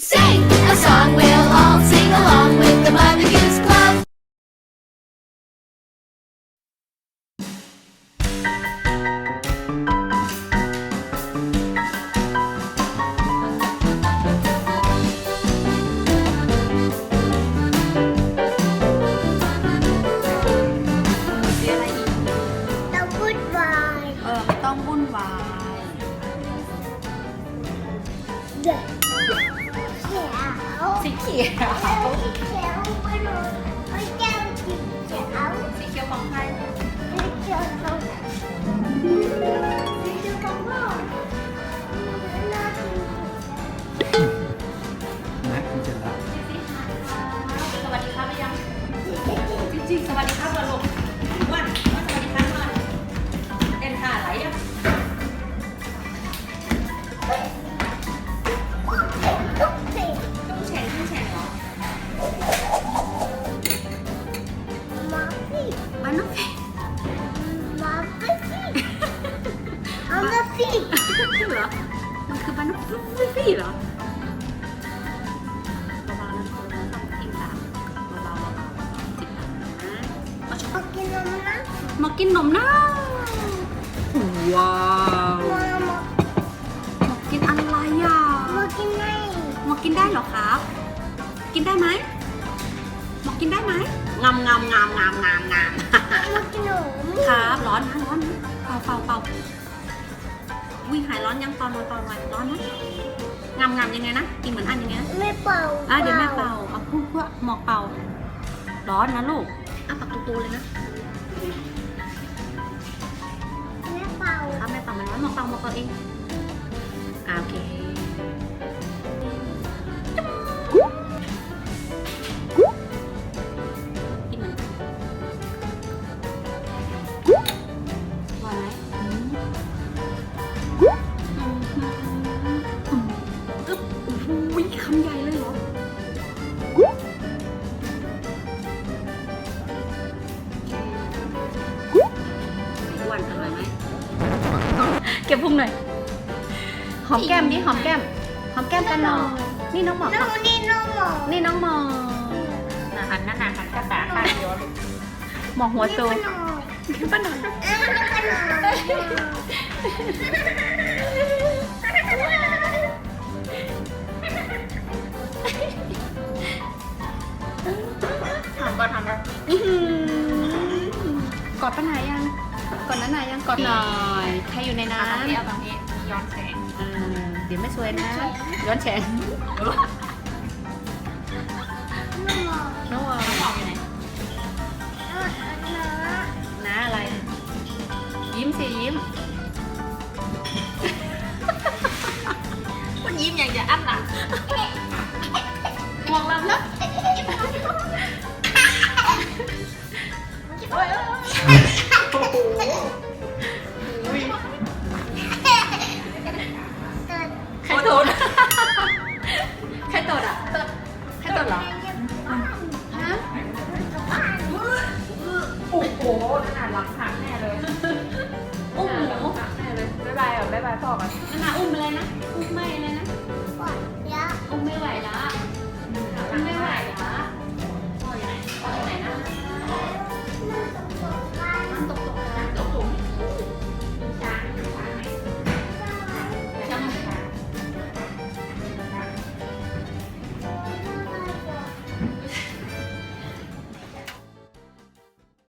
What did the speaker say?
Sing a song we'll all sing along with the Mother Goose Club. Ờ, เสียอะไรอีกต้องวุ่นวาย เออไม่ต้องวุ่นวาย สีเขียว สีเขียว เหรอ มันคือมันน้องฟิฟี่เหรอเบาๆนะทุกคนต้องกินตามเบาๆเบาๆจิบตามนะมาชมากินนมนะมากินนมนะ ว้าวมามามากินอะไรอะมากินไงมากินได้เหรอครับ กินได้ไหมมากินได้ไหมงามงามงามงามงามงามมากินหนูครับร้อนนะร้อนนะเป่าเป่าเป่า วิ่งหายร้อนยังเป่าหน่อยเป่าหน่อยร้อนนะงามงามยังไงนะกินเหมือนอันยังไงนะไม่เป่าอะเดี๋ยวแม่เป่าเอาพุ่งเพื่อหมอกเป่า ร้อนนะลูกอะปากตูๆเลยนะไม่เป่าครับแม่เป่ามันร้อนหมอกเป่าหมอกเป่าเอง อ้วนอร่อยไหมเก็บพุงหน่อยหอมแก้มดิหอมแก้มหอมแก้มกันหน่อยนี่น้องหมอกน้องนี่น้องหมอนี่น้องหมอกนะหันหน้าหันกระตาข้างเดียวหมอกหัวโตนี่ขนมป้าหน่อยอ้าวนี่ขนมถามก่อนถามก่อนกอดป้าไหนยัง กอดน้าไหนยังกอดหน่อยใครอยู่ในน้ำตรงนี้เอาตรงนี้ย้อนแสงเออเดี๋ยวไม่สวยนะ ย้อนแฉงน้องหมอน้องวอบอกอยู่ไหนน้องน้าน้าอะไร ยิ้มสิยิ้มคุณยิ้มอย่างจะอั้นหลัง ลังหักแน่เลยอุ้มหนู หลังหักแน่เลยบ๊ายบายอะบ๊ายบายพ่อกันนะอุ้มอะไรนะอุ้มไหม